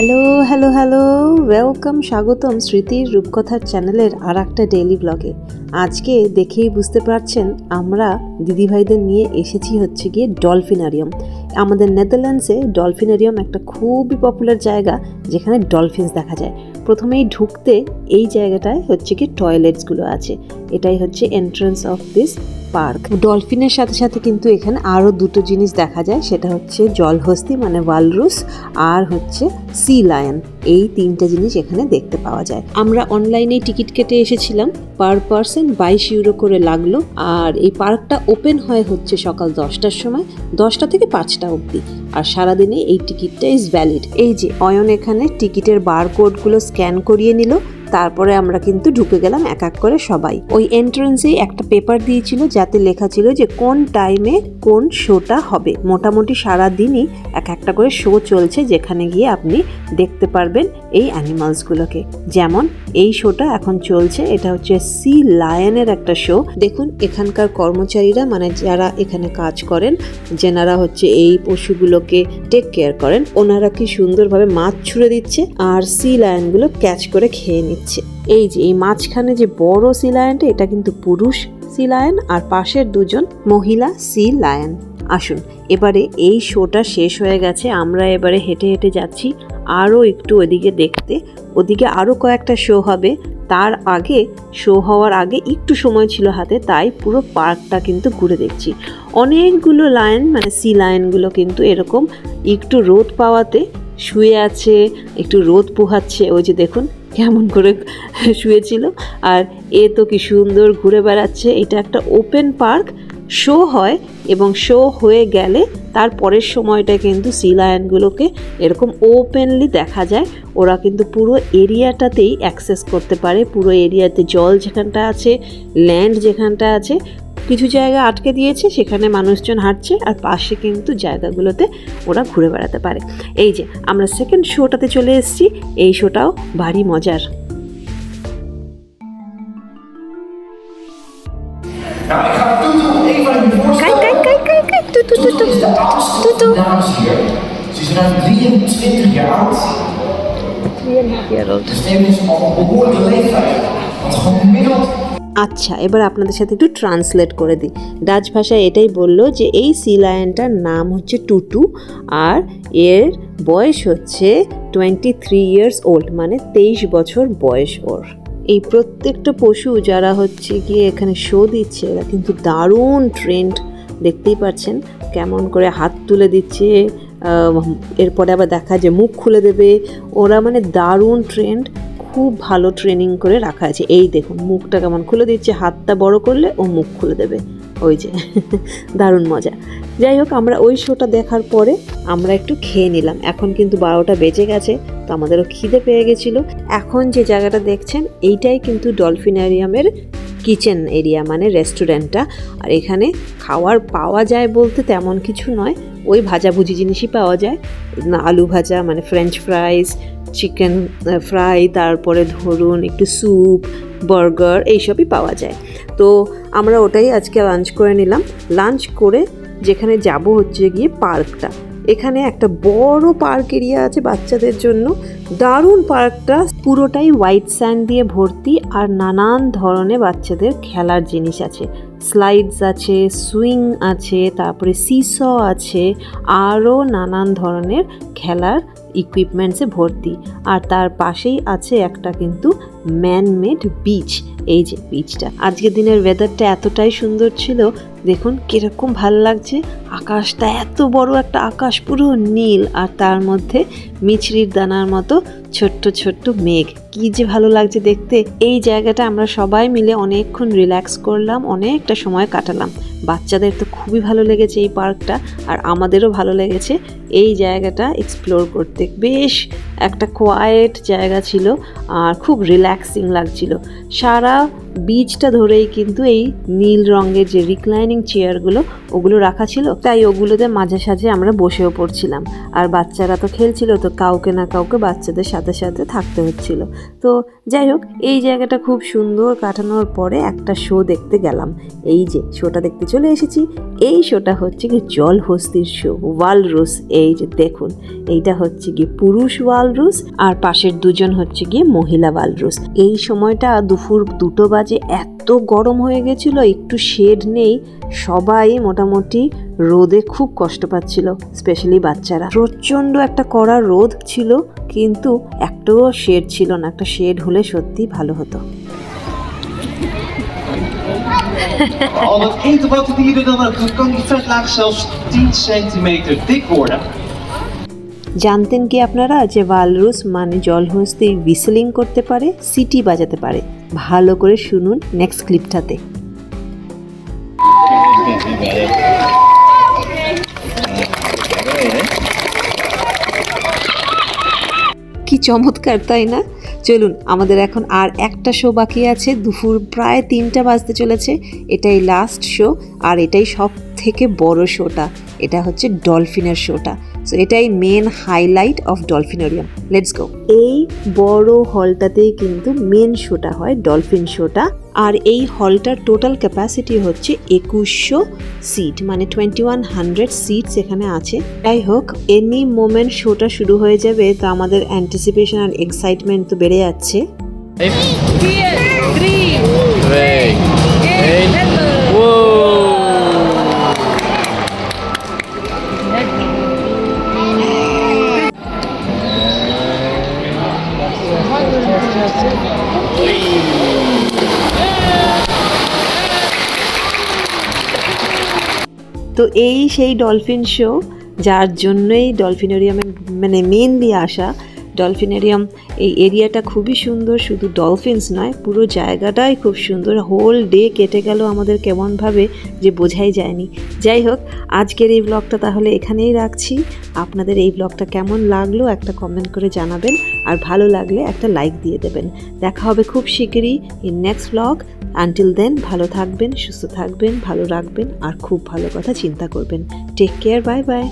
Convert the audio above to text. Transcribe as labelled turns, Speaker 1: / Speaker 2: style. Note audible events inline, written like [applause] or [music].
Speaker 1: Hello hello hello welcome স্বাগতম স্মৃতির রূপকথার চ্যানেলের আর একটা ডেইলি ব্লগে আজকে দেখেই বুঝতে পারছেন, আমরা দিদিভাইদের নিয়ে এসেছি হচ্ছে গিয়ে ডলফিনারিয়াম। আমাদের নেদারল্যান্ডসে ডলফিনারিয়াম একটা খুবই পপুলার জায়গা, যেখানে ডলফিনস দেখা যায়। প্রথমেই ঢুকতে এই জায়গাটায় হচ্ছে কি টয়লেটসগুলো আছে। এটাই হচ্ছে এন্ট্রান্স অফ দিস পার্ক। ডলফিনের সাথে সাথে কিন্তু এখানে আরও দুটো জিনিস দেখা যায়, সেটা হচ্ছে জলহস্তি মানে ওয়ালরুস আর হচ্ছে সি লায়ন এই তিনটা জিনিস এখানে দেখতে পাওয়া যায়। আমরা অনলাইনে টিকিট কেটে এসেছিলাম পার পার্সন বাইশ ইউরো করে লাগল। আর এই পার্কটা ওপেন হয় হচ্ছে সকাল দশটার সময়, দশটা থেকে পাঁচটা অবধি। আর সারাদিনে এই টিকিটটা ইজ ভ্যালিড এই যে অয়ন এখানে টিকিটের বারকোডগুলো স্ক্যান করিয়ে নিল তারপরে আমরা কিন্তু ঢুকে গেলাম এক এক করে সবাই। ওই এন্ট্রান্সে একটা পেপার দিয়েছিল যাতে লেখা ছিল যে কোন টাইমে কোন শোটা হবে। মোটামুটি সারা দিনই এক একটা করে শো চলছে যেখানে গিয়ে আপনি দেখতে পারবেন এই অ্যানিমালসগুলোকে যেমন এই শোটা এখন চলছে, এটা হচ্ছে সি লায়নের একটা শো দেখুন, এখানকার কর্মচারীরা মানে যারা এখানে কাজ করেন, যেনারা হচ্ছে এই পশুগুলোকে টেক কেয়ার করেন, ওনারা কি সুন্দরভাবে মাছ ছুঁড়ে দিচ্ছে, আর সি লায়নগুলো ক্যাচ করে খেয়ে নিচ্ছে। এই যে, এই মাঝখানে যে বড় সি লায়নটা এটা কিন্তু পুরুষ সি লায়ন আর পাশের দুজন মহিলা সি লায়ন আসুন, এবারে এই শোটা শেষ হয়ে গেছে। আমরা এবারে হেঁটে হেঁটে যাচ্ছি। আরও একটু ওদিকে দেখতে। ওদিকে আরও কয়েকটা শো হবে। তার আগে শো হওয়ার আগে একটু সময় ছিল হাতে, তাই পুরো পার্কটা কিন্তু ঘুরে দেখছি। অনেকগুলো লায়ন মানে সি লায়নগুলো কিন্তু এরকম একটু রোদ পাওয়াতে শুয়ে আছে, একটু রোদ পোহাচ্ছে। ওই যে দেখুন কেমন করে শুয়েছিল। আর এ তো কি সুন্দর ঘুরে বেড়াচ্ছে। এটা একটা ওপেন পার্ক শো হয় এবং শো হয়ে গেলে তার পরের সময়টা কিন্তু সি লায়নগুলোকে এরকম ওপেনলি দেখা যায়। ওরা কিন্তু পুরো এরিয়াটাতেই অ্যাক্সেস করতে পারে। পুরো এরিয়াতে জল যেখানটা আছে ল্যান্ড যেখানটা আছে কিছু জায়গা আটকে দিয়েছে সেখানে মানুষজন হাঁটছে আর পাশে কিন্তু জায়গাগুলোতে ওরা ঘুরে বেড়াতে পারে। এই যে আমরা সেকেন্ড শোটাতে চলে এসেছি। এই শোটাও ভারী মজার।
Speaker 2: Nou, dames hier. Ze is ruim 23 jaar oud. Dus tevens al een behoorlijke leeftijd. Want gemiddeld
Speaker 1: আচ্ছা এবার আপনাদের সাথে একটু ট্রান্সলেট করে দিই ডাচ ভাষায় এটাই বলল যে, এই সি লায়নটার নাম হচ্ছে টুটু আর এর বয়স হচ্ছে টোয়েন্টি থ্রি ইয়ার্স ওল্ড মানে তেইশ বছর বয়স ওর এই প্রত্যেকটা পশু যারা হচ্ছে গিয়ে এখানে শো দিচ্ছে, এরা কিন্তু দারুণ ট্রেন্ড দেখতেই পাচ্ছেন কেমন করে হাত তুলে দিচ্ছে এরপরে আবার দেখা যে মুখ খুলে দেবে। ওরা মানে দারুণ ট্রেন্ড খুব ভালো ট্রেনিং করে রাখা আছে। এই দেখুন, মুখটা কেমন খুলে দিচ্ছে, হাতটা বড় করলে ও মুখ খুলে দেবে। ওই যে, [laughs] দারুণ মজা। যাই হোক, আমরা ওই শোটা দেখার পরে আমরা একটু খেয়ে নিলাম। এখন কিন্তু বারোটা বেজে গেছে, তো আমাদেরও খিদে পেয়ে গেছিল। এখন যে জায়গাটা দেখছেন, এইটাই কিন্তু ডলফিনারিয়ামের কিচেন এরিয়া মানে রেস্টুরেন্টটা। আর এখানে খাওয়ার পাওয়া যায় বলতে তেমন কিছু নয়। ওই ভাজাভুজি জিনিসই পাওয়া যায়। আলু ভাজা মানে ফ্রেঞ্চ ফ্রাইস চিকেন ফ্রাই তারপরে ধরুন একটু স্যুপ বার্গার এইসবই পাওয়া যায়। তো আমরা ওটাই আজকে লাঞ্চ করে নিলাম। লাঞ্চ করে যেখানে যাব হচ্ছে গিয়ে পার্কটা এখানে একটা বড় পার্ক এরিয়া আছে বাচ্চাদের জন্য। দারুণ পার্কটা পুরোটাই হোয়াইট স্যান্ড দিয়ে ভর্তি আর নানান ধরনের বাচ্চাদের খেলার জিনিস আছে। স্লাইডস আছে, সুইং আছে, তারপরে সিস আছে, আরও নানান ধরনের খেলার ইকুইপমেন্টসে ভর্তি। আর তার পাশেই আছে একটা কিন্তু ম্যানমেড বিচ এই যে বিচটা আজকের দিনের ওয়েদারটা এতটাই সুন্দর ছিল, দেখুন কীরকম ভালো লাগছে। আকাশটা এত বড় একটা আকাশ, পুরো নীল। আর তার মধ্যে মিছরির দানার মতো ছোট্ট ছোট্ট মেঘ। কি যে ভালো লাগছে দেখতে। এই জায়গাটা আমরা সবাই মিলে অনেকক্ষণ রিল্যাক্স করলাম, অনেকটা সময় কাটালাম। বাচ্চাদের তো খুবই ভালো লেগেছে এই পার্কটা, আর আমাদেরও ভালো লেগেছে এই জায়গাটা এক্সপ্লোর করতে। বেশ একটা কোয়াইট জায়গা ছিল, আর খুব রিল্যাক্সিং লাগছিল। সারা 안녕 বিচটা ধরেই কিন্তু এই নীল রঙের যে রিক্লাইনিং চেয়ারগুলো ওগুলো রাখা ছিল। তাই ওগুলোতে মাঝে সাঝে আমরা বসেও পড়ছিলাম। আর বাচ্চারা তো খেলছিল, তো কাউকে না কাউকে বাচ্চাদের সাথে সাথে থাকতে হচ্ছিল। তো যাই হোক, এই জায়গাটা খুব সুন্দর কাটানোর পরে একটা শো দেখতে গেলাম। এই যে শোটা দেখতে চলে এসেছি। এই শোটা হচ্ছে কি জলহস্তির শো ওয়ালরুস এই যে দেখুন, এইটা হচ্ছে গিয়ে পুরুষ ওয়ালরুস আর পাশের দুজন হচ্ছে গিয়ে মহিলা ওয়ালরুস এই সময়টা দুপুর দুটো বাজে এত গরম হয়ে গেছিল একটু শেড নেই সবাই মোটামুটি রোদে খুব কষ্ট পাচ্ছিল স্পেশালি বাচ্চারা। প্রচণ্ড একটা কড়া রোদ ছিল কিন্তু একটাও শেড ছিল না একটা শেড হলে সত্যি ভালো হতো।
Speaker 2: Al het eten wat de dieren dan ook kan die vetlaag zelfs 10 centimeter dik worden.
Speaker 1: জানতেন কি আপনারা যে ওয়ালরুস মানে জলহস্তি হুইসেলিং করতে পারে সিটি বাজাতে পারে। ভালো করে শুনুন নেক্সট ক্লিপটাতে কি চমৎকার, তাই না? চলুন, আমাদের এখন আর একটা শো বাকি আছে। দুপুর প্রায় তিনটা বাজতে চলেছে। এটাই লাস্ট শো আর এটাই সব থেকে বড় শোটা এটা হচ্ছে ডলফিনের শোটা সো এটাই main highlight of dolphinarium let's go এই বড় হলটাতেই কিন্তু মেন শোটা হয় ডলফিন শোটা আর এই হলটার টোটাল ক্যাপাসিটি হচ্ছে একুশশো সিট মানে টোয়েন্টি ওয়ান হান্ড্রেড সিটস এখানে আছে। যাই হোক এনি মোমেন্ট শোটা শুরু হয়ে যাবে তো আমাদের অ্যান্টিসিপেশন আর এক্সাইটমেন্ট তো বেড়ে যাচ্ছে। তো এই সেই ডলফিন শো যার জন্যই ডলফিনোরিয়ামে মানে মেনলি আসা ডলফিনারিয়াম। এই এরিয়াটা খুবই সুন্দর, শুধু ডলফিনস নয়, পুরো জায়গাটাই খুব সুন্দর। হোল ডে কেটে গেল আমাদের কেমনভাবে যে বোঝাই যায়নি। যাই হোক, আজকের এই ব্লগটা তাহলে এখানেই রাখছি। আপনাদের এই ব্লগটা কেমন লাগল একটা কমেন্ট করে জানাবেন, আর ভালো লাগলে একটা লাইক দিয়ে দেবেন। দেখা হবে খুব শিগগিরই in next blog until then ভালো থাকবেন, সুস্থ থাকবেন, ভালো রাখবেন, আর খুব ভালো কথা চিন্তা করবেন। Take care bye bye